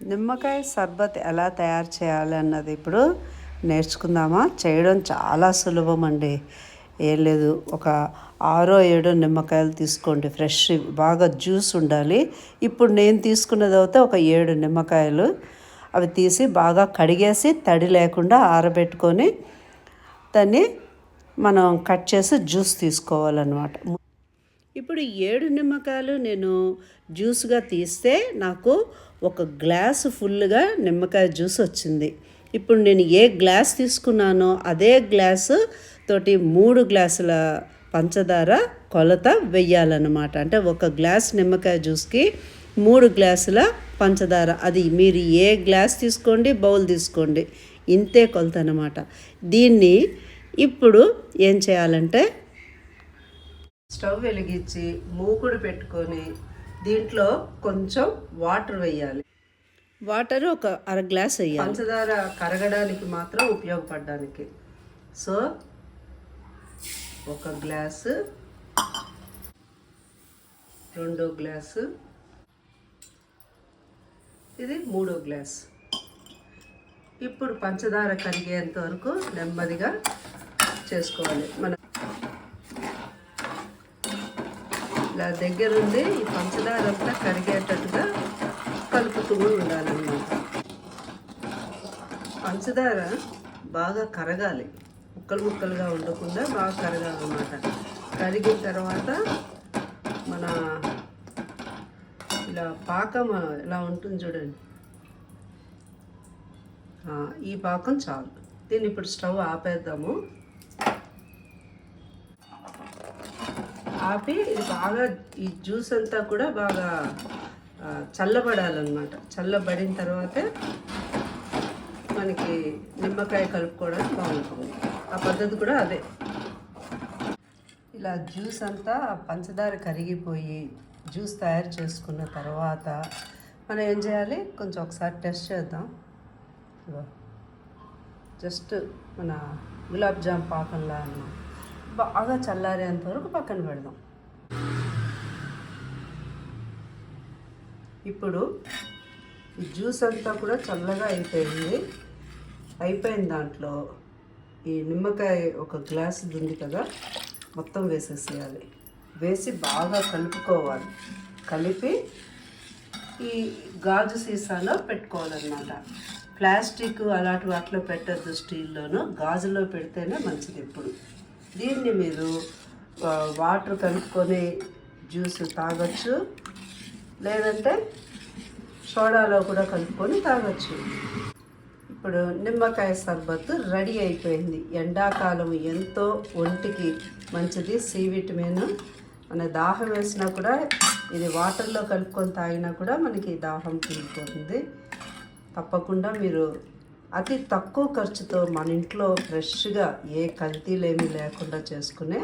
నిమ్మకాయ సర్బత్ ఎలా తయారు చేయాలి అన్నది ఇప్పుడు నేర్చుకుందామా? చేయడం చాలా సులభం అండి. ఏం లేదు ఒక ఆరో ఏడో నిమ్మకాయలు తీసుకోండి. ఫ్రెష్ బాగా జ్యూస్ ఉండాలి. ఇప్పుడు నేను తీసుకున్నది అయితే ఒక ఏడు నిమ్మకాయలు. అవి తీసి బాగా కడిగేసి తడి లేకుండా ఆరబెట్టుకొని దాన్ని మనం కట్ చేసి జ్యూస్ తీసుకోవాలన్నమాట. ఇప్పుడు ఏడు నిమ్మకాయలు నేను జ్యూస్గా తీస్తే నాకు ఒక గ్లాస్ ఫుల్గా నిమ్మకాయ జ్యూస్ వచ్చింది. ఇప్పుడు నేను ఏ గ్లాస్ తీసుకున్నానో అదే గ్లాసు తోటి మూడు గ్లాసుల పంచదార కొలత వెయ్యాలన్నమాట. అంటే ఒక గ్లాస్ నిమ్మకాయ జ్యూస్కి మూడు గ్లాసుల పంచదార. అది మీరు ఏ గ్లాస్ తీసుకోండి బౌల్ తీసుకోండి. ఇంతే కొలత అనమాట దీన్ని ఇప్పుడు ఏం చేయాలంటే స్టవ్ వెలిగించి మూకుడు పెట్టుకొని దీంట్లో కొంచెం వాటర్ వేయాలి. వాటర్ ఒక అర గ్లాస్ వేయాలి. పంచదార కరగడానికి మాత్రం ఉపయోగపడడానికి. సో ఒక గ్లాసు రెండో గ్లాసు ఇది మూడో గ్లాస్. ఇప్పుడు పంచదార కరిగేంత వరకు నెమ్మదిగా చేసుకోవాలి. మన ఇలా దగ్గరుండి ఈ పంచదార అంతా కరిగేటట్టుగా కలుపుతూ ఉండాలన్నమాట. పంచదార బాగా కరగాలి. ముక్కలు ముక్కలుగా ఉండకుండా బాగా కరగాలన్నమాట. కరిగిన తర్వాత మన ఇలా పాకం ఇలా ఉంటుంది చూడండి. ఈ పాకం చాలు. దీన్ని ఇప్పుడు స్టవ్ ఆపేద్దాము. ఆపి ఇది బాగా ఈ జ్యూస్ అంతా కూడా బాగా చల్లబడాలన్నమాట. చల్లబడిన తర్వాత మనకి నిమ్మకాయ కలుపుకోవడానికి బాగుంటుంది. ఆ పద్ధతి కూడా అదే. ఇలా జ్యూస్ అంతా పంచదార కరిగిపోయి జ్యూస్ తయారు చేసుకున్న తర్వాత మనం ఏం చేయాలి? కొంచెం ఒకసారి టెస్ట్ చేద్దాం. జస్ట్ మన గులాబ్ జామ్ పాకంలా అన్నమాట. బాగా చల్లారేంత వరకు పక్కన పెడదాం. ఇప్పుడు ఈ జ్యూస్ అంతా కూడా చల్లగా అయిపోయింది. అయిపోయిన దాంట్లో ఈ నిమ్మకాయ ఒక గ్లాస్ ఉంది కదా మొత్తం వేసేసేయాలి. వేసి బాగా కలుపుకోవాలి. కలిపి ఈ గాజు సీసాలో పెట్టుకోవాలన్నమాట. ప్లాస్టిక్ అలాంటి వాటిలో పెట్టద్దు స్టీల్లోనూ గాజులో పెడితేనే మంచిది ఇప్పుడు దీన్ని మీరు వాటర్ కలుపుకొని జ్యూస్ తాగొచ్చు. లేదంటే సోడాలో కూడా కలుపుకొని తాగొచ్చు. ఇప్పుడు నిమ్మకాయ సర్బత్ రెడీ అయిపోయింది. ఎండాకాలం ఎంతో ఒంటికి మంచిది. సి విటమిన్ మన దాహం వేసినా కూడా ఇది వాటర్లో కలుపుకొని తాగినా కూడా మనకి దాహం తీరిపోతుంది తప్పకుండా మీరు అతి తక్కువ ఖర్చుతో మన ఇంట్లో ఫ్రెష్గా ఏ కల్తీలేమి లేకుండా చేసుకునే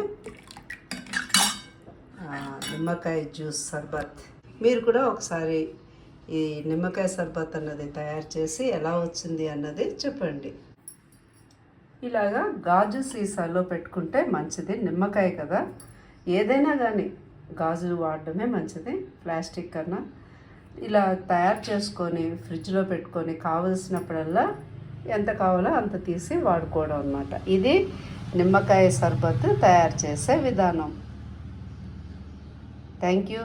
నిమ్మకాయ జ్యూస్ సర్బత్. మీరు కూడా ఒకసారి ఈ నిమ్మకాయ సర్బత్ అన్నది తయారు చేసి ఎలా వచ్చింది అన్నది చెప్పండి. ఇలాగా గాజు సీసాలో పెట్టుకుంటే మంచిది నిమ్మకాయ కదా. ఏదైనా కానీ గాజులు వాడడమే మంచిది ప్లాస్టిక్ కన్నా. ఇలా తయారు చేసుకొని ఫ్రిడ్జ్లో పెట్టుకొని కావలసినప్పుడల్లా ఎంత కావాలో అంత తీసి వాడుకోవడం అన్నమాట. ఇది నిమ్మకాయ సర్బత్ తయారు చేసే విధానం. Thank you